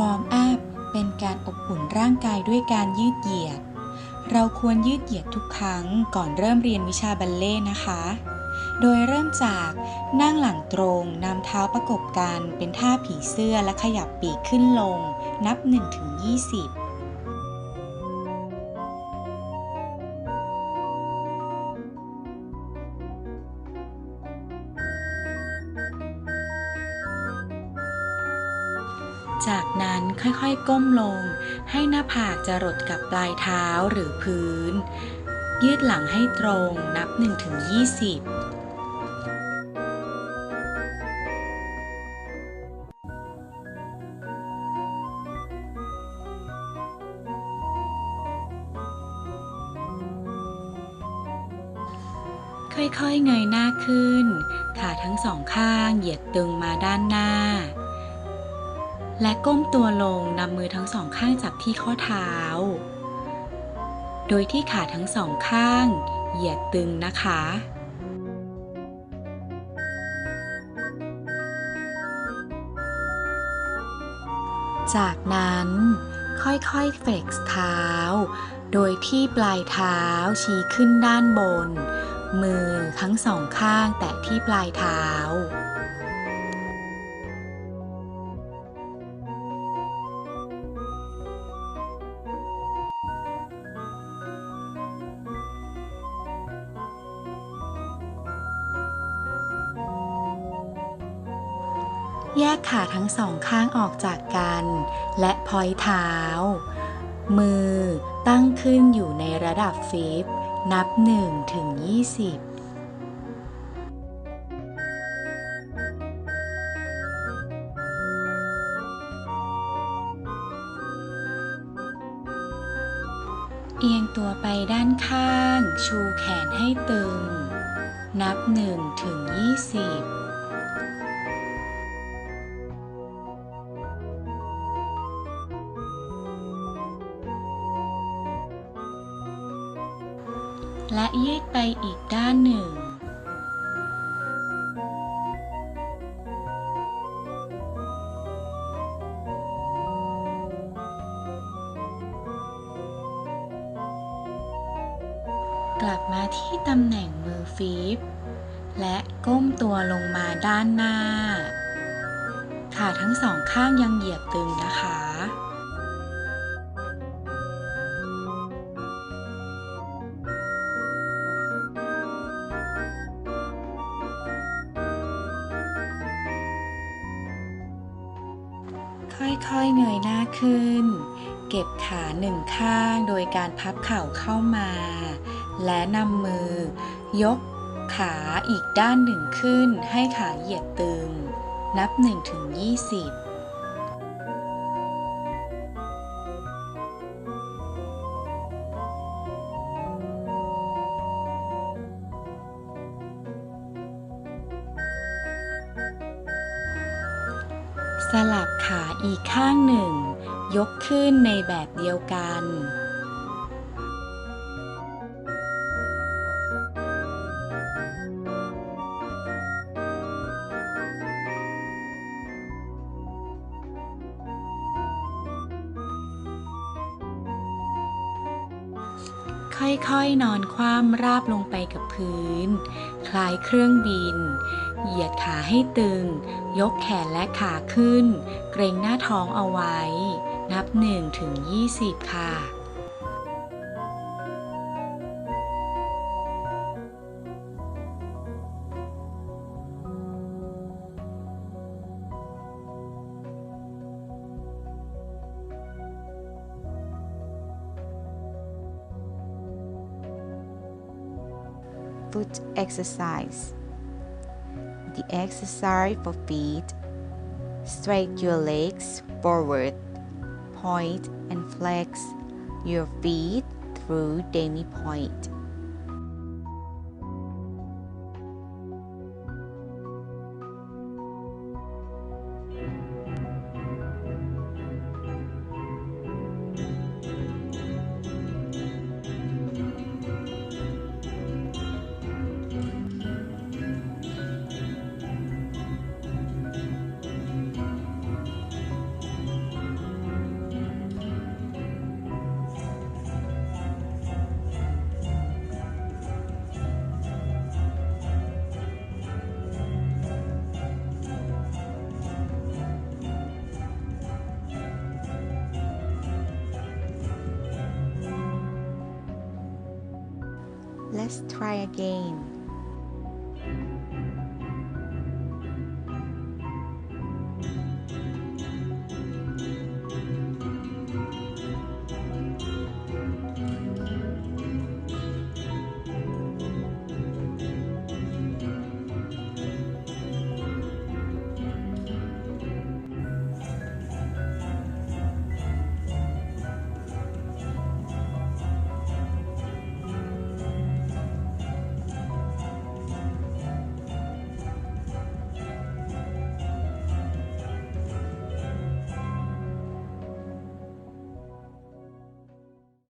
วอร์มอัพเป็นการอบอุ่นร่างกายด้วยการยืดเหยียด เราควรยืดเหยียดทุกครั้งก่อนเริ่มเรียนวิชาบัลเล่นะคะ โดยเริ่มจากนั่งหลังตรงนำเท้าประกบกันเป็นท่าผีเสื้อและขยับปีกขึ้นลง นับ 1-20 จากนั้นค่อยๆก้มลง ให้หน้าผากจะรดกับปลายเท้าหรือพื้น ยืดหลังให้ตรงนับ1-20ค่อยๆเงยหน้าขึ้น ขาทั้งสองข้างเหยียดตึงมาด้านหน้า และก้มตัวลงนำมือทั้งสองข้างจับที่ข้อเท้า โดยที่ขาทั้งสองข้าง เหยียดตึงนะคะ จากนั้นค่อยๆเฟกซ์เท้า โดยที่ปลายเท้าชี้ขึ้นด้านบน มือทั้งสองข้างแตะที่ปลายเท้า แยกขาทั้งสองข้างออกจากกัน และพอยเท้า มือตั้งขึ้นอยู่ในระดับฟิปนับ1ถึง20เอียงตัวไปด้านข้าง ชูแขนให้ตึง นับ1ถึง20 และยืดไปอีกด้านหนึ่ง กลับมาที่ตำแหน่งมือฟีบและก้มตัวลงมาด้านหน้า ขาทั้งสองข้างยังเหยียดตึงนะคะ ค่อยๆ เงยหน้าขึ้น เก็บขาหนึ่งข้างโดยการพับเข่าเข้ามา และนำมือ ยกขาอีกด้านหนึ่งขึ้นให้ขาเหยียดตึง นับ1ถึง20 สลับขาอีกข้างหนึ่ง ยกขึ้นในแบบเดียวกัน ค่อยๆนอนคว่ำราบลงไปกับพื้น คล้ายเครื่องบิน เหยียดขาให้ตึง ยกแขนและขาขึ้น เกรงหน้าท้องเอาไว้ นับ1ถึง20 ค่ะ foot exercise. The exercise for feet. Straight your legs forward. Point and flex your feet through demi point. Let's try again